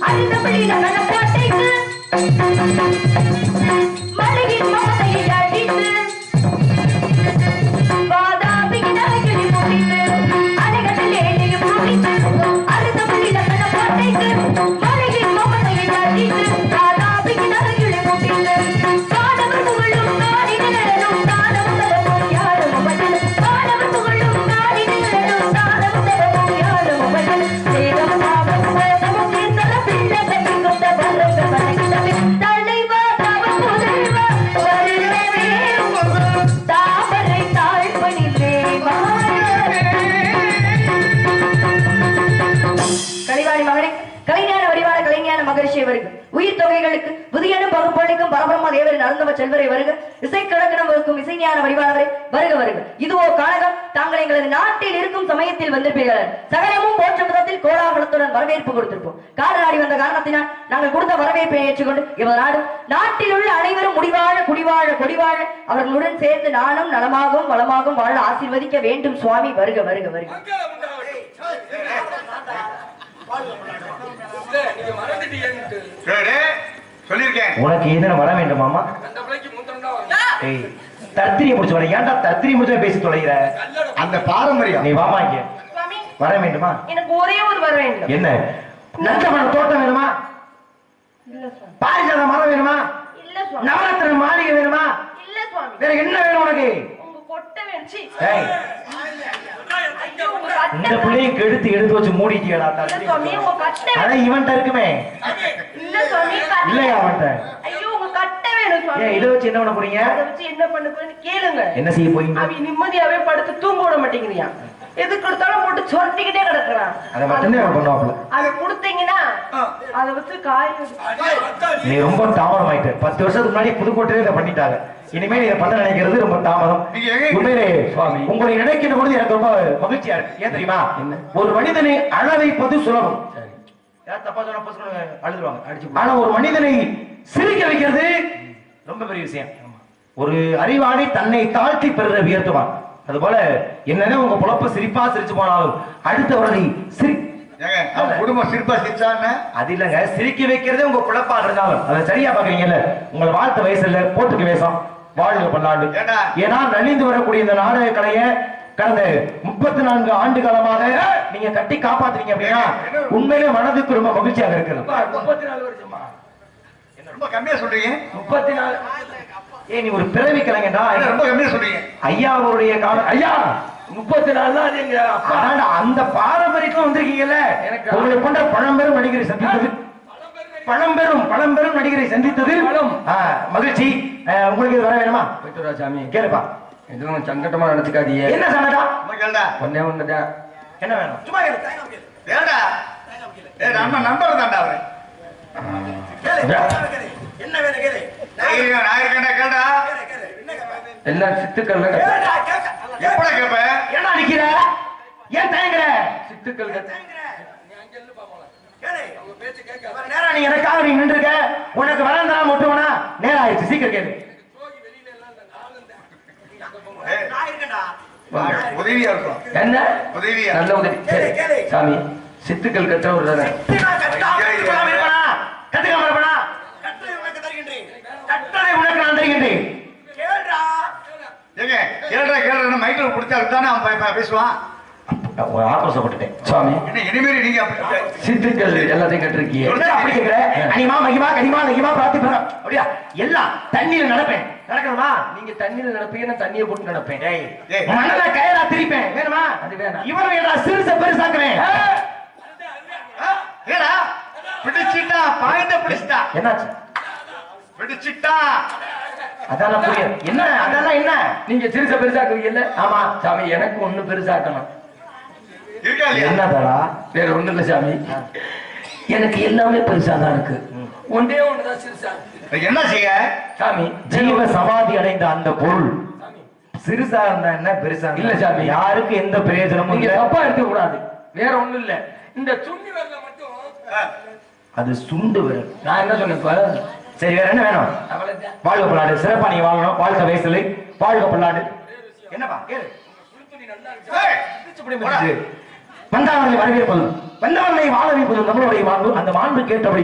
அருந்தமிழில் நடப்பாட்டைக்கு மலையின் மமதையை அடித்து தொகைகளுக்கு புதியனும் பகுப்பொழிக்கும் பரபிரம்ம தேவரின் அருந்தவ செல்வரை வருக. இசைக்கழகணம் வகுக்கும் இசைஞான வடிவானவரை வருக வருக. இதுவோ காணகம் தாங்கள் எங்களது நாட்டில் இருக்கும் சமயத்தில் வந்திருப்பீர்கள். சகலமும் போற்ற விதத்தில் கோலாகலத்துடன் வரவேற்பு கொடுத்திருப்போம். காரணாடி வந்த காரணத்தினால் நாங்கள் கொடுத்த வரவேற்பை ஏற்றுக்கொண்டு இவர் நாடு நாட்டில் உள்ள அனைவரும் முடிவாழ குடிவாழ கொடிவாழ அவர்களுடன் சேர்ந்து நானும் நலமாகவும் வளமாகவும் வாழ ஆசீர்வதிக்க வேண்டும். சுவாமி வருக வருக வருக. நீங்க மறந்துட்டீங்கன்ட்டு சொல்லியிருக்கேன். உனக்கு எதன வர வேண்டுமாமா தத்திரிய முடிச்சு வர ஏன்டா தத்திரிய முடிச்சு பேசி தொலைகிற? அந்த பாரம்பரியம். நீ வாமா இங்க. வர வேண்டுமா? எனக்கு ஒரே ஒரு வர வேண்டும். என்ன? நந்தவன தோட்டம் வேணுமா? பாரிஜாத மரம் வேணுமா? நவரத்ன மாளிகை வேணுமா? இல்ல சுவாமி. வேற என்ன வேணும் உனக்கு? இந்த கட்டை பிள்ளையும் கெடுத்து எடுத்து வச்சு மூடிட்டியடா அதான் இவன்ட்ட இருக்குமே. இல்லையா அவன்ட்ட இதை வச்சு என்ன பண்ண போறீங்க? என்ன பண்ண கேளுங்க. என்ன செய்ய போறீங்க? அவ நிம்மதியாவே படுத்து தூங்க விட மாட்டேங்கிறியா? எதுக்கு எடுத்தாலும் போட்டு சொரட்டிக்கிட்டே கிடக்குறான். அதை மட்டும்தான் அதை கொடுத்தீங்கன்னா அதை வச்சு காய நீ. ரொம்ப தாமதமாயிட்ட பத்து வருஷத்துக்கு முன்னாடி புதுக்கோட்டையில இதை பண்ணிட்டாங்க. இனிமே இதை பண்ண நினைக்கிறது ரொம்ப தாமதம். நீங்க உண்மையிலே சுவாமி. உங்களை நினைக்கிற பொழுது எனக்கு ரொம்ப மகிழ்ச்சியா இருக்கு ஏன் தெரியுமா? ஒரு மனிதனை அழ வைப்பது சுலபம் யார் தப்பா சொன்னா அழுதுருவாங்க. அடிச்சு ஆனா ஒரு மனிதனை சிரிக்க வைக்கிறது ரொம்ப பெரிய விஷயம். ஒரு அறிவாளி தன்னை தாழ்த்தி பெறுற உயர்த்துவான். அதுபோல என்னன்னா உங்க பொழப்ப சிரிப்பா சிரிச்சு போனாலும் அடுத்தவர்களை சிரி குடும்பம் சிரிப்பா சிரிச்சான்னு? அது இல்லங்க சிரிக்க வைக்கிறதே உங்க குழப்பா இருந்தாலும் அதை சரியா பாக்குறீங்கல்ல உங்களை வாழ்த்த வயசு இல்ல போட்டுக்கு வேஷம். வாழ்க பல்லாண்டு? ஏன்னா நலிந்து வரக்கூடிய இந்த நாடக கலையை கடந்த முப்பத்தி நான்கு ஆண்டு காலமாக நீங்க கட்டி காப்பாத்துறீங்க அப்படின்னா உண்மையிலே மனதுக்கு ரொம்ப மகிழ்ச்சியாக இருக்கிறது. முப்பத்தி நாலு வருஷமா? ரொம்ப கம்மியா சொல்றீங்க? முப்பத்தி நாலு ஏ நீ ஒரு பிறவி கலைஞடா ரொம்ப கம்மியா சொல்றீங்க? ஐயா அவருடைய கால ஐயா! முப்பத்தி நாலு தான் அது எங்க அப்பா அந்த பாரம்பரியத்துல வந்திருக்கீங்கல்ல? எனக்கு உங்களை போன்ற பழம்பெரும் நடிகரை சந்தித்தது. பழம்பெரும். பழம்பெரும் நடிகரை சந்தித்தது. பழம். ஆ, மகிழ்ச்சி. உங்களுக்கு இது வர வேணுமா? சாமி கேளுப்பா. எதுவும் சங்கட்டமா நினைச்சுக்காதீங்க. என்ன சங்கடம் கேளுடா. ஒன்னே ஒண்ணுதான் என்ன வேணும்? சும்மா கேளு. ஏடா ஏ நம்ம நம்பர் தான்டா அவன் என்ன வேணும் கேளு. நான் இருக்கேன், நான் இருக்கேன்டா கேளுடா. எல்லாம் சித்துக்கள்ல எப்படா கேப்ப? ஏன்னா நிக்கிற? ஏன் தயங்குற? சித்துக்கள் நேரா நீ எனக்காக நீ நின்று இருக்க உனக்கு வரம் தராம விட்டுவனா நேரம் ஆயிடுச்சு சீக்கிரம் கேளு. உதவியா இருக்கும் என்ன? உதவியா. நல்ல உதவி. சாமி சித்துக்கள் கற்றவர் தானே பிடிச்சா தானே அவன் பேசுவான்? ஒரு ஆக்ரோஷப்பட்டுட்டேன் சுவாமி என்ன இனிமேல் நீங்க அப்படி சித்துக்கள் எல்லாத்தையும் கற்றிருக்கியே என்னடா அப்படி கேக்குற? அனிமா மகிமா கனிமா நகிமா பிரார்த்திப்பேன் அப்படியா? எல்லாம் தண்ணீர் நடப்பேன். நடக்கணுமா? நீங்க தண்ணியில நடப்பீங்க நான் தண்ணியை போட்டு நடப்பேன். மணல கயரா திரிப்பேன். வேணுமா? அது வேணாம். இவன் ஏடா சிறுச பெருசாக்குவேன்? ஏடா? பிடிச்சிட்டா பாயிண்ட பிடிச்சிட்டா. என்னாச்சு? பிடிச்சிட்டா. அதெல்லாம் புரியாது என்ன? அதெல்லாம் என்ன? நீங்க சிறுச பெருசாக்குவீங்கல்ல? ஆமா. சாமி எனக்கு ஒண்ணு பெருசாக்கணும். என்னதடா? வேற ஒண்ணு இல்ல சாமி. எனக்கு எல்லாமே பெருசா தான் இருக்கு ஒன்றே ஒண்ணுதான் சிறுசா. என்ன செய்ய? சாமி ஜீவ சமாதி அடைந்த அந்த பொருள். சிறுசா இருந்தா என்ன? பெருசா இல்ல சாமி. யாருக்கு எந்த பிரயோஜனமும் நீங்க இல்ல. தப்பா எடுக்க கூடாது வேற ஒண்ணும் இல்ல. இந்த சுண்ணி வரல மட்டும் அது சுண்டு விரல் நான் என்ன சொன்னேன் இப்ப? சரி வேற என்ன வேணும். வாழ்க பல்லாடு சிறப்பா நீங்க வாழணும். வாழ்க வயசுல. வாழ்க பல்லாடு என்னப்பா? கேளு. வந்தவர்களை வரவேற்பதும் வந்தவர்களை வாழ வைப்பதும் நம்மளுடைய வாழ்வு. அந்த மாண்பு கேட்டபடி